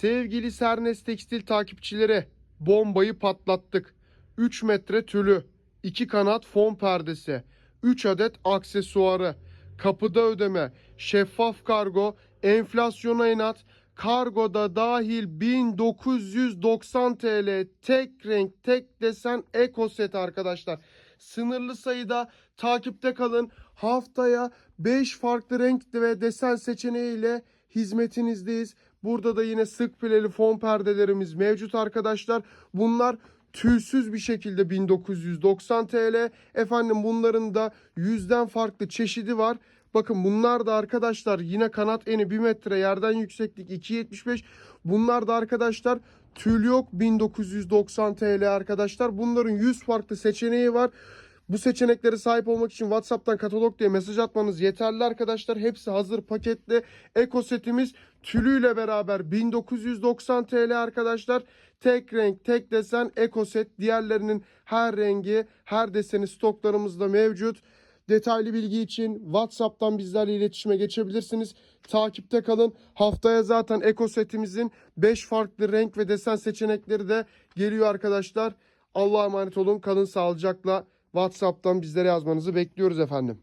Sevgili Sernes Tekstil takipçileri bombayı patlattık. 3 metre tülü, 2 kanat fon perdesi, 3 adet aksesuarı, kapıda ödeme, şeffaf kargo, enflasyona inat, kargoda dahil 1990 TL tek renk tek desen eko set arkadaşlar. Sınırlı sayıda takipte kalın. Haftaya 5 farklı renk ve desen seçeneğiyle hizmetinizdeyiz. Burada da yine sık pileli fon perdelerimiz mevcut arkadaşlar. Bunlar tülsüz bir şekilde 1990 TL. Efendim bunların da yüzden farklı çeşidi var. Bakın bunlar da arkadaşlar yine kanat eni 1 metre yerden yükseklik 2.75. Bunlar da arkadaşlar tül yok 1990 TL arkadaşlar. Bunların 100 farklı seçeneği var. Bu seçeneklere sahip olmak için WhatsApp'tan katalog diye mesaj atmanız yeterli arkadaşlar. Hepsi hazır paketli. Eko setimiz tülüyle beraber 1990 TL arkadaşlar. Tek renk, tek desen eko set. Diğerlerinin her rengi, her deseni stoklarımızda mevcut. Detaylı bilgi için WhatsApp'tan bizlerle iletişime geçebilirsiniz. Takipte kalın. Haftaya zaten eko setimizin 5 farklı renk ve desen seçenekleri de geliyor arkadaşlar. Allah'a emanet olun. Kalın sağlıcakla. WhatsApp'tan bizlere yazmanızı bekliyoruz efendim.